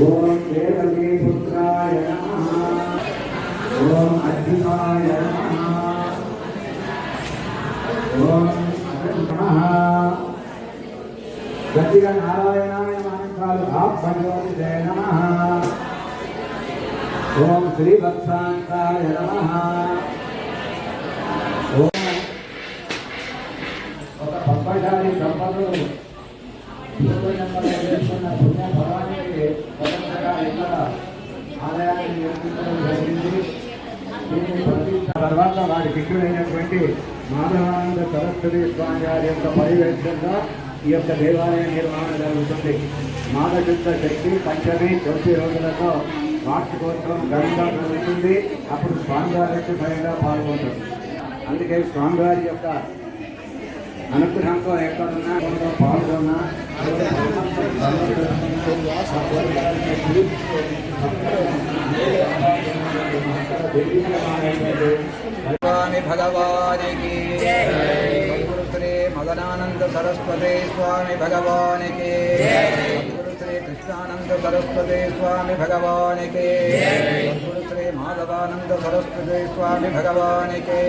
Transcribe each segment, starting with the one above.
ఓం దేవకీ పుత్రాయ ఓం అద్భుతాయ ఓం గట్టిగా నారాయణాయ మంత్రాలు ఆత్మజ్యోతిషే నమః. ఓం శ్రీ భక్తాంతాయ ఓం ఒక పద్మశాలి దంపతులు పుణ్య ఫలానికి మొదటగా ఇక్కడ ఆలయాన్ని నిర్మించడం జరిగింది. దీన్ని ప్రతిష్ట తర్వాత వారి శిష్యుడైనటువంటి మాధవానంద సరస్వతి స్వామి గారి యొక్క పర్యవేక్షణగా ఈ యొక్క దేవాలయ నిర్వహణ జరుగుతుంది. మాధశుద్ధ శక్తి పంచమి తొమ్మిది రోజులతో వార్షికోత్సవం ఘనంగా జరుగుతుంది. అప్పుడు స్వామివారి స్వయంగా పాల్గొంటుంది అందుకే స్వామివారి యొక్క అనుగ్రహంతో ఎక్కడున్నా కొంత పాల్గొన్నా స్వామి భగవానికి సద్గురు శ్రీ మదనానంద సరస్వతి స్వామి భగవానికి సద్గురు శ్రీ కృష్ణానంద సరస్వతి స్వామి భగవానికి సద్గురు శ్రీ మాధవానంద సరస్వతి స్వామి భగవానికి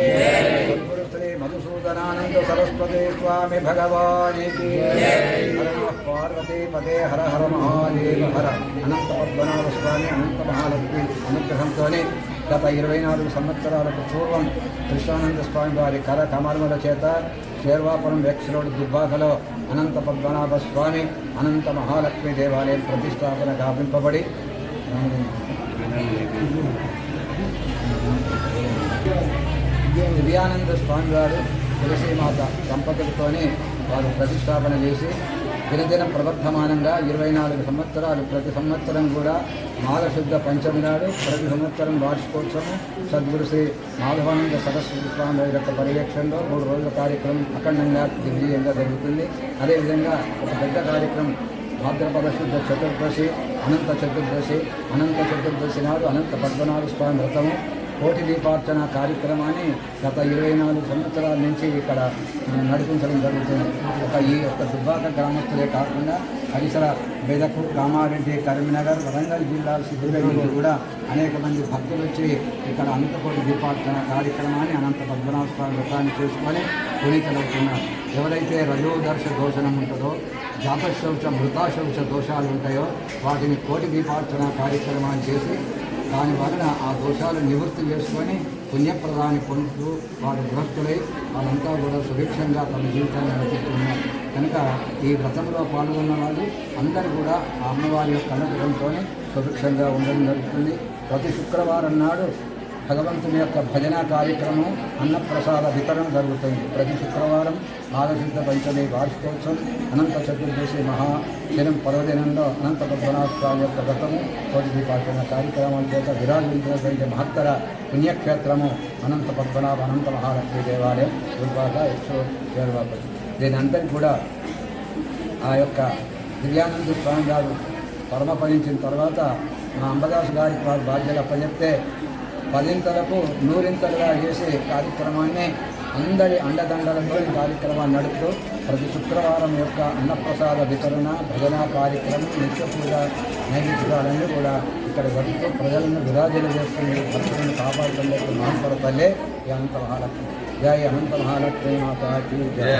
సద్గురు సరస్వతి స్వామి భగవాని హర నమః పార్వతీ పదే హర హర మహాదేవ హర. అనంత పద్మనాభ స్వామి అనంత మహాలక్ష్మి అనుగ్రహంతోనే గత ఇరవై నాలుగు సంవత్సరాలకు పూర్వం కృష్ణానంద స్వామి వారి కర కమర్మల చేత శేర్వాపురం వెక్స్ రోడ్ దుబ్బాకలో అనంత పద్మనాభ స్వామి అనంత మహాలక్ష్మి దేవాలయం ప్రతిష్టాపన గావింపబడి దివ్యానంద స్వామి వారు తులసీమాత దంపతులతోనే వారు ప్రతిష్టాపన చేసి దినదినం ప్రవర్ధమానంగా ఇరవై నాలుగు సంవత్సరాలు ప్రతి సంవత్సరం కూడా మాఘశుద్ధ పంచమి నాడు ప్రతి సంవత్సరం వార్షికోత్సవం సద్గురు శ్రీ మాధవానంద సరస్వతి స్వామి యొక్క పర్యవేక్షణలో మూడు రోజుల కార్యక్రమం అఖండంగా దిగ్విజయంగా జరుగుతుంది. అదేవిధంగా ఒక పెద్ద కార్యక్రమం భాద్రపద శుద్ధ చతుర్దశి అనంత చతుర్దశి అనంత చతుర్దశి నాడు అనంత పద్మనాభ స్వామి వ్రతము కోటి దీపార్చన కార్యక్రమాన్ని గత ఇరవై నాలుగు సంవత్సరాల నుంచి ఇక్కడ నడిపించడం జరుగుతుంది. ఒక ఈ యొక్క దుబ్బాక గ్రామస్తులే కాకుండా పరిసర బెదకు కామారెడ్డి కరీంనగర్ వరంగల్ జిల్లా సిద్దిపేట కూడా అనేక మంది భక్తులు వచ్చి ఇక్కడ అనంతకోటి దీపార్చన కార్యక్రమాన్ని అనంత పద్మనాభ స్వామి వ్రతాన్ని చేసుకొని పునీతులవుతున్నారు ఎవరైతే రజోదర్శ దోషణం ఉంటుందో జాతశౌచ మృతాశౌచ దోషాలు ఉంటాయో వాటిని కోటి దీపార్చన కార్యక్రమాన్ని చేసి దాని వలన ఆ దోషాలు నివృత్తి చేసుకొని పుణ్యప్రదాన్ని పొందుతూ వారు గృహస్థులై వాళ్ళంతా కూడా సుభిక్షంగా తమ జీవితాన్ని నడిపిస్తున్నారు. కనుక ఈ వ్రతంలో పాల్గొన్న వాళ్ళు అందరూ కూడా ఆ అమ్మవారి యొక్క అనుగ్రహంతో సుభిక్షంగా ఉండడం జరుగుతుంది. ప్రతి శుక్రవారం నాడు భగవంతుని యొక్క భజన కార్యక్రమం అన్నప్రసాద వితరణ జరుగుతుంది. ప్రతి శుక్రవారం నాగశుద్ధ పంచమి వార్షికోత్సవం అనంత చతుర్దశి మహా దినం పర్వదినంలో అనంత పద్మనాభ స్వామి యొక్క వ్రతము కోటి దీపాచరణ కార్యక్రమాల చేత విరాజించినటువంటి మహత్తర పుణ్యక్షేత్రము అనంత పద్మనాభ అనంత మహాలక్ష్మి దేవాలయం దుర్వాత యక్షో చేరువాపతి కూడా ఆ యొక్క దివ్యానంద స్వామి గారు పరమపదించిన తర్వాత మా అంబదాస్ గారికి వారు బాధ్యత అప్పచెప్తే పదింతలకు నూరింతలుగా చేసే కార్యక్రమాన్ని అందరి అండదండలతో ఈ కార్యక్రమాన్ని నడుపుతూ ప్రతి శుక్రవారం యొక్క అన్నప్రసాద వితరణ భజన కార్యక్రమం నిత్య పూజ నైవేద్యాలన్నీ కూడా ఇక్కడ జరుపుతూ ప్రజలను విరాజులు చేసుకుని భక్తులను కాపాడుతున్న మహంపర తల్లే ఈ అనంత మహాలక్ష్మి జై అనంత మహాలక్ష్మి మాత జయ